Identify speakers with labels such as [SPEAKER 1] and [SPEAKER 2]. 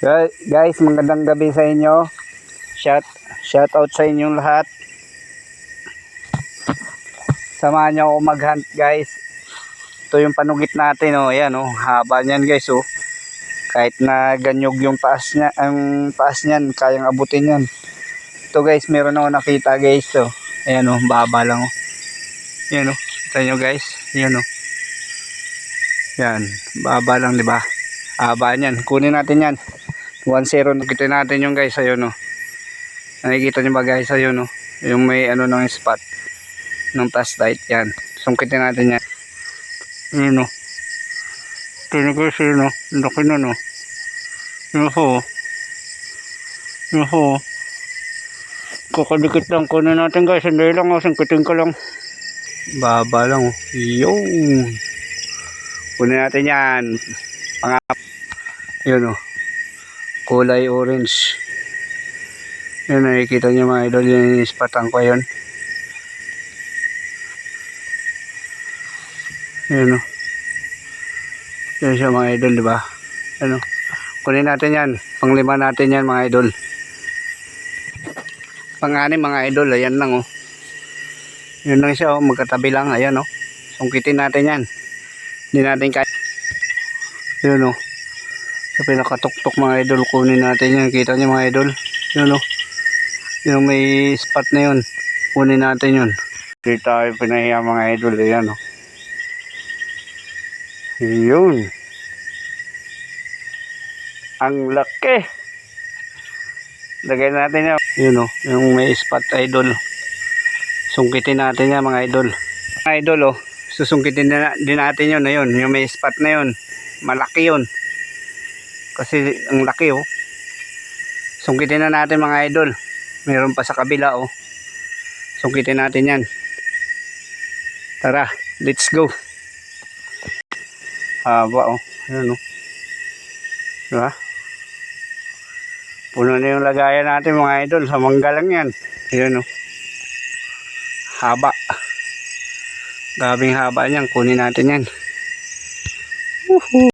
[SPEAKER 1] Guys, magandang gabi sa inyo. Shout, shout out sa inyong lahat. Samahan niyo ako mag-hunt, guys. Ito yung panugit natin, oh. Ayan, oh. Haba niyan, guys, oh. Kahit na ganyog yung taas niya, ang taas niyan, kayang abutin yan. Ito, guys, meron ako nakita, guys, oh. Ayan, oh. Baba lang, oh. Ayan, oh. Kita nyo, guys. Ayan, oh. Yan. Baba lang, di ba? Haba niyan. Kunin natin yan. 1-0 nakita natin yung guys ayun no. Nakikita niyo ba guys ayun no. Yung may ano ng spot ng task light yan. Sungkitin natin yan. Ayun no. Ko siya no. Laki na no. Yun ho. Yun ho. Kakadikit lang kunin natin guys. Hindi lang oh. Sungkitin ko lang. Baba lang oh. Yung. Kunin natin yan. Pangap. Yun oh kulay orange. Yun nakikita nyo mga idol yung ispatan ko yun yun o yun siya mga idol diba ano kunin natin yan. Panglima natin yan mga idol. Pangani mga idol ayan lang o yun lang siya o magkatabi lang ayan o sungkitin natin yan. Hindi natin kaya. Yun o sa pinakatuktok mga idol kunin natin yan kita nyo mga idol? Yun o yung may spot na yun. Kunin natin yun. Dito tayo pinahiya mga idol. Yan o yun. Ang laki. Lagay natin yan. Yun o yung may spot idol. Sungkitin natin yan mga idol. Mga idol o susungkitin din na- din natin yun. Yun yung may spot na yun. Malaki yun kasi ang laki oh. Sungkitin na natin mga idol. Meron pa sa kabila oh. Sungkitin natin yan. Tara, let's go. Haba oh. Ayan oh. Diba? Puno na yung lagayan natin mga idol. Sa mangga lang yan. Ayan oh. Haba. Gabing haba niyan. Kunin natin yan. Woohoo.